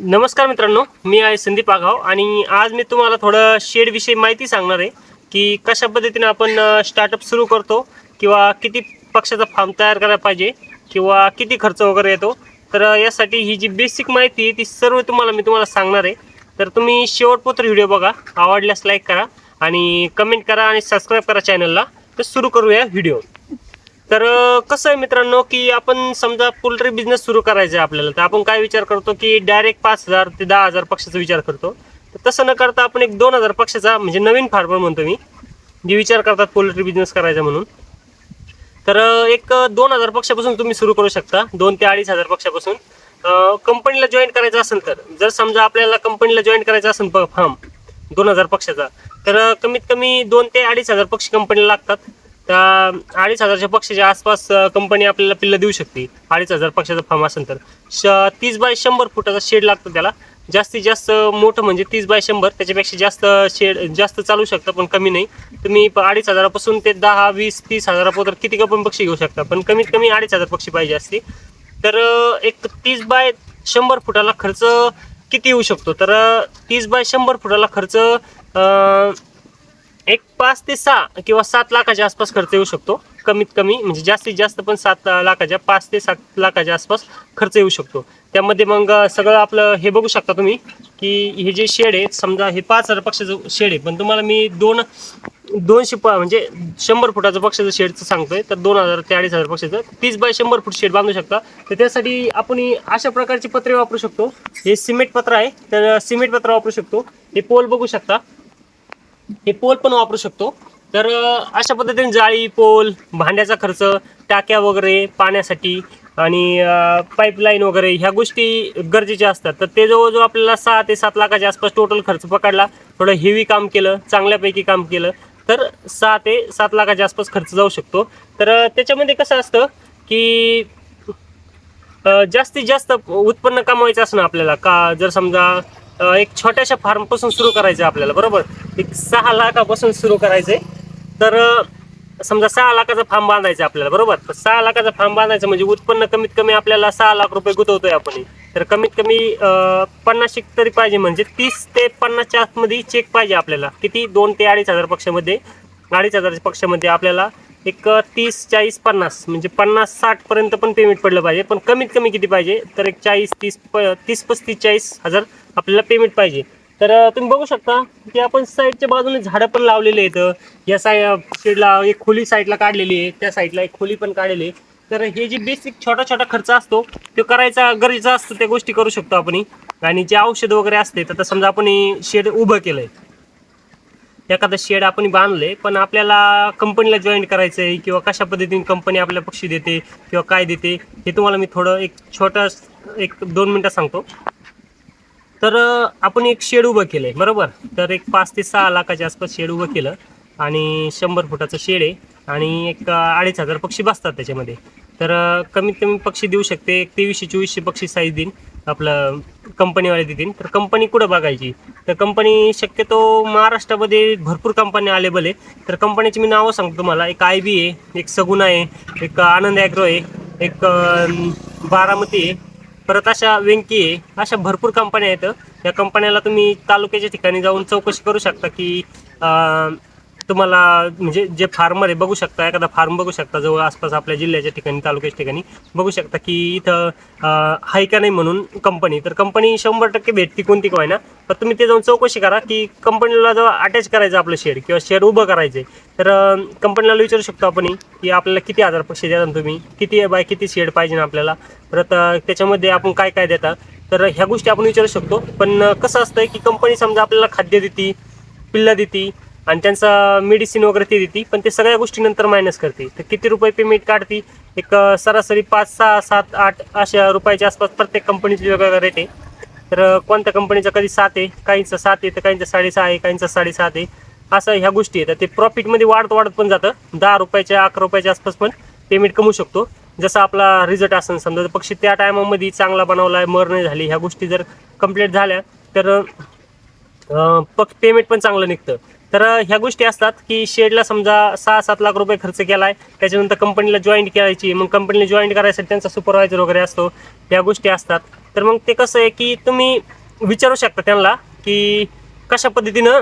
नमस्कार मित्रांनो मी आहे संदीप आघाव आणि आज मी तुम्हाला थोडं शेडविषयी माहिती सांगणार आहे की कशा पद्धतीने आपण स्टार्टअप सुरू करतो किंवा किती पक्षाचा फार्म तयार करायला पाहिजे किंवा किती खर्च वगैरे येतो. तर यासाठी ही जी बेसिक माहिती आहे ती सर्व तुम्हाला मी तुम्हाला सांगणार आहे. तर तुम्ही शेवटपोत्र व्हिडिओ बघा आवडल्यास लाईक करा आणि कमेंट करा आणि सबस्क्राईब करा चॅनलला तर सुरू करूया व्हिडिओ. तर कसं आहे मित्रांनो की आपण समजा पोल्ट्री बिझनेस सुरू करायचा आहे आपल्याला तर आपण काय विचार करतो की डायरेक्ट पाच हजार ते दहा हजार पक्षाचा विचार करतो. तर तसं न करता आपण एक दोन हजार पक्षाचा म्हणजे नवीन फार्मर म्हणतो मी जे विचार करतात पोल्ट्री बिझनेस करायचा म्हणून. तर एक दोन हजार पक्षापासून तुम्ही सुरू करू शकता दोन ते अडीच हजार पक्षापासून कंपनीला जॉईन करायचं असेल तर जर समजा आपल्याला कंपनीला जॉईन करायचं असेल फार्म दोन हजार पक्षाचा तर कमीत कमी दोन ते अडीच हजार पक्षी कंपनीला लागतात. त्या अडीच हजारच्या पक्षाच्या आसपास कंपनी आपल्याला पिल्लं देऊ शकते. अडीच हजार पक्षाचा फार्म असेल तर. श तीस बाय शंभर फुटाचा शेड लागतो त्याला. जास्तीत जास्त मोठं म्हणजे तीस बाय शंभर. त्याच्यापेक्षा जास्त शेड जास्त चालू शकतं पण कमी नाही. तुम्ही प- अडीच हजारापासून ते दहा वीस तीस हजारापर्यंत किती का पण पक्षी घेऊ शकता? पण कमीत कमी अडीच हजार पक्षी पाहिजे असते. तर एक तीस बाय शंभर फुटाला खर्च किती येऊ शकतो? तर तीस बाय शंभर फुटाला खर्च एक पाच ते सहा किंवा सात लाखाच्या आसपास खर्च येऊ शकतो. कमीत कमी म्हणजे जास्तीत जास्त पण सात लाखाच्या पाच ते सात लाखाच्या आसपास खर्च येऊ शकतो. त्यामध्ये मग सगळं आपलं हे बघू शकता तुम्ही की हे जे शेड आहे समजा हे पाच हजार पक्षाचं शेड आहे पण तुम्हाला मी दोन दोनशे प म्हणजे शंभर फुटाचं पक्षाचं शेडचं सांगतोय तर दोन हजार ते अडीच हजार पक्षाचं तीस बाय शंभर फूट शेड बांधू शकता. तर त्यासाठी आपण अशा प्रकारची पत्रे वापरू शकतो. हे सिमेंट पत्र आहे तर सिमेंट पत्र वापरू शकतो. हे पोल बघू शकता. हे पोल पण वापरू शकतो. तर अशा पद्धतीने जाळी पोल भांड्याचा खर्च टाक्या वगैरे पाण्यासाठी आणि पाईपलाईन वगैरे ह्या गोष्टी गरजेच्या असतात. तर ते जवळजवळ आपल्याला सहा ते सात लाखाच्या आसपास टोटल खर्च पकडला. थोडं हेवी काम केलं चांगल्यापैकी काम केलं तर सहा ते सात लाखाच्या आसपास खर्च जाऊ शकतो. तर त्याच्यामध्ये कसं असतं की जास्तीत जास्त उत्पन्न कमवायचं असणं आपल्याला का? जर समजा एक छोट्याशा फार्मपासून सुरू करायचं आपल्याला बरोबर? एक सहा लाखापासून सुरू करायचं तर समजा सहा लाखाचा फार्म बांधायचा आहे आपल्याला बरोबर? सहा लाखाचा फार्म बांधायचं म्हणजे उत्पन्न कमीत कमी आपल्याला सहा लाख रुपये गुतवतोय आपण तर कमीत कमी पन्नास एक तरी पाहिजे म्हणजे तीस ते पन्नासच्या आतमध्ये चेक पाहिजे आपल्याला. किती? दोन ते अडीच हजार पक्षामध्ये अडीच हजारच्या पक्षामध्ये आपल्याला एक तीस चाळीस पन्नास. म्हणजे पन्नास साठपर्यंत पण पेमेंट पडलं पाहिजे. पण कमीत कमी किती पाहिजे? तर एक चाळीस तीस प तीस पस्तीस चाळीस हजार आपल्याला पेमेंट पाहिजे. तर तुम्ही बघू शकता की आपण साईडच्या बाजूने झाडं पण लावलेले आहेत. या साई शेडला एक खोली साईडला काढलेली आहे. त्या साईडला एक खोली पण काढलेली आहे. तर हे जे बेसिक छोटा छोटा खर्च असतो तो करायचा गरजेचा असतो त्या गोष्टी करू शकतो आपण आणि जे औषध वगैरे असते तर समजा आपण शेड उभं केलंय. एखादं शेड आपण बांधले पण आपल्याला कंपनीला जॉईन करायचं आहे किंवा कशा पद्धतीने कंपनी आपल्याला पक्षी देते किंवा काय देते हे तुम्हाला मी थोडं एक छोटं एक दोन मिनटं सांगतो. तर आपण एक शेड उभं केलं आहे बरोबर? तर एक पाच ते सहा लाखाच्या आसपास शेड उभं केलं आणि शंभर फुटाचं शेड आहे आणि एक अडीच हजार पक्षी बसतात त्याच्यामध्ये. तर कमीत कमी पक्षी देऊ शकते एक तेवीसशे चोवीसशे पक्षी साईज देईन आपलं कंपनीवाले देतील. तर कंपनी कुठं बघायची? तर कंपनी शक्यतो महाराष्ट्रामध्ये भरपूर कंपन्या अवेलेबल आहे. तर कंपनीची मी नावं सांगतो तुम्हाला. एक आय बी आहे एक सगुना आहे एक आनंद ॲग्रो आहे एक बारामती आहे परत अशा वेंकी आहे अशा भरपूर कंपन्या आहेत. या कंपन्याला तुम्ही तालुक्याच्या ठिकाणी जाऊन चौकशी करू शकता की तुम्हाला म्हणजे जे फार्मर आहे बघू शकता एखादा फार्म बघू शकता जवळ आसपास आपल्या जिल्ह्याच्या ठिकाणी तालुक्याच्या ठिकाणी बघू शकता की इथं आहे का नाही म्हणून कंपनी तर कंपनी शंभर टक्के भेटती कोणती काय ना तर तुम्ही ते जाऊन चौकशी करा की कंपनीला जवळ अटॅच करायचं आपलं शेअर किंवा शेअर उभं करायचं तर कंपनीला विचारू शकतो आपण की आपल्याला किती हजार पैसे द्या तुम्ही किती बाय किती शेड पाहिजे ना आपल्याला. परत त्याच्यामध्ये आपण काय काय देता. तर ह्या गोष्टी आपण विचारू शकतो. पण कसं असतं की कंपनी समजा आपल्याला खाद्य देते पिल्ला देते आणि त्यांचा मेडिसिन वगैरे ते देते पण ते सगळ्या गोष्टी नंतर मायनस करते. तर किती रुपये पेमेंट काढते? एक सरासरी पाच सहा सात आठ अशा रुपयाच्या आसपास प्रत्येक कंपनीची वेगवेगळा रेट आहे. तर कोणत्या कंपनीचा कधी सात आहे? काहींचं सात आहे तर काहींचं साडेसहा आहे काहींचं साडेसात आहे. असं ह्या गोष्टी आहेत. तर ते प्रॉफिटमध्ये वाढत वाढत पण जातं. दहा रुपयाच्या अकरा रुपयाच्या आसपास पण पेमेंट कमवू शकतो. जसं आपला रिझल्ट असेल समजा जर पक्षी त्या टायमामध्ये चांगला बनवला आहे मर नाही झाली ह्या गोष्टी जर कंप्लीट झाल्या तर अं, पक्ष पेमेंट पण चांगलं निघतं. तर ह्या गोष्टी असतात की शेडला समजा सहा सात लाख रुपये खर्च केला आहे त्याच्यानंतर कंपनीला जॉईंट करायची मग कंपनीला जॉईंट करायसाठी त्यांचा सुपरवायझर वगैरे असतो ह्या गोष्टी असतात. तर मग ते कसं आहे की तुम्ही विचारू शकता त्यांना की कशा पद्धतीनं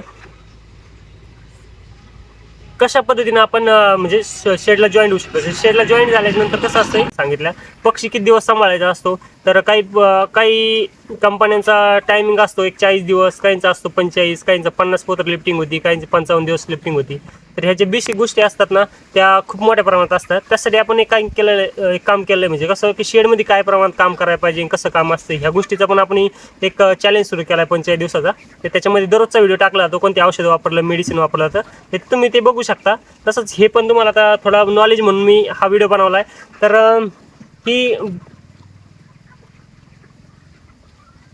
कशा पद्धतीनं आपण म्हणजे शेडला जॉईंट होऊ शकतो. शेडला जॉईंट झाल्यानंतर कसं असतं सांगितलं. पक्षी किती दिवस सांभाळायचा असतो? तर काही काही कंपन्यांचा टायमिंग असतो एक चाळीस दिवस काहींचा असतो पंचेचाळीस काहींचा पन्नास पोत्र लिफ्टिंग होती काहींची पंचावन्न दिवस लिफ्टिंग होती. तर ह्या ज्या बेसिक गोष्टी असतात ना त्या खूप मोठ्या प्रमाणात असतात. त्यासाठी आपण एक काय केलेलं एक काम केलं आहे म्हणजे कसं की शेडमध्ये काय प्रमाणात काम करायला पाहिजे कसं काम असतं ह्या गोष्टीचा पण आपण एक चॅलेंज सुरू केला आहे पंचेचाळीस दिवसाचा. तर त्याच्यामध्ये दररोजचा व्हिडिओ टाकला जातो कोणते औषध वापरलं मेडिसिन वापरलं तर ते तुम्ही ते बघू शकता. तसंच हे पण तुम्हाला आता थोडा नॉलेज म्हणून मी हा व्हिडिओ बनवला आहे तर की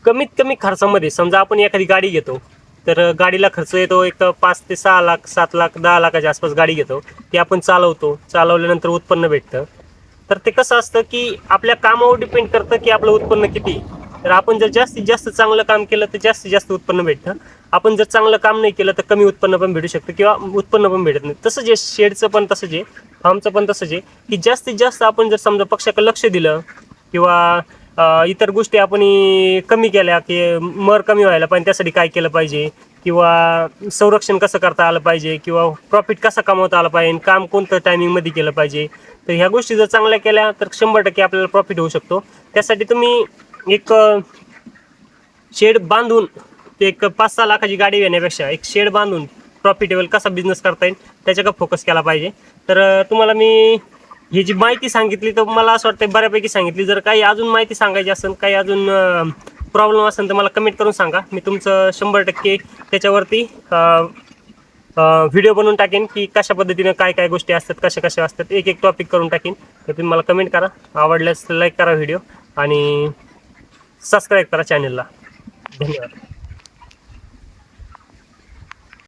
कमीत कमी खर्चामध्ये समजा आपण एखादी गाडी घेतो तर गाडीला खर्च येतो एक पाच ते सहा लाख सात लाख दहा लाखाच्या आसपास गाडी घेतो ती आपण चालवतो चालवल्यानंतर उत्पन्न भेटतं. तर ते कसं असतं की आपल्या कामावर डिपेंड करतं की आपलं उत्पन्न किती. तर आपण जर जास्तीत जास्त चांगलं काम केलं तर जास्तीत जास्त उत्पन्न भेटतं. आपण जर चांगलं काम नाही केलं तर कमी उत्पन्न पण भेटू शकतं किंवा उत्पन्न पण भेटत नाही. तसं जे शेडचं पण तसंच आहे फार्मचं पण तसंच आहे की जास्तीत जास्त आपण जर समजा पक्षाकडे लक्ष दिलं किंवा अ, इतर गोष्टी आपण कमी केल्या की मर कमी व्हायला पाहिजे त्यासाठी काय केलं पाहिजे? किंवा संरक्षण कसं करता आलं पाहिजे? किंवा प्रॉफिट कसा कमवता आला पाहिजे? काम कोणतं टायमिंगमध्ये केलं पाहिजे? तर ह्या गोष्टी जर चांगल्या केल्या तर शंभर टक्के आपल्याला प्रॉफिट होऊ शकतो. त्यासाठी तुम्ही एक अ, शेड बांधून ते एक पाच सहा लाखाची गाडी घेण्यापेक्षा एक शेड बांधून प्रॉफिटेबल कसा बिझनेस करता येईल त्याच्याकडे फोकस केला पाहिजे. तर तुम्हाला मी ही जी माहिती सांगितली तर मला असं वाटतं बऱ्यापैकी सांगितली. जर काही अजून माहिती सांगायची असेल काही अजून प्रॉब्लेम असेल तर मला कमेंट करून सांगा. मी तुमचं शंभर टक्के त्याच्यावरती व्हिडिओ बनवून टाकेन की कशा पद्धतीनं काय काय गोष्टी असतात कशा कशा असतात एक एक टॉपिक करून टाकेन. तर तुम्ही मला कमेंट करा. आवडल्यास लाईक करा व्हिडिओ आणि सबस्क्राईब करा चॅनलला धन्यवाद.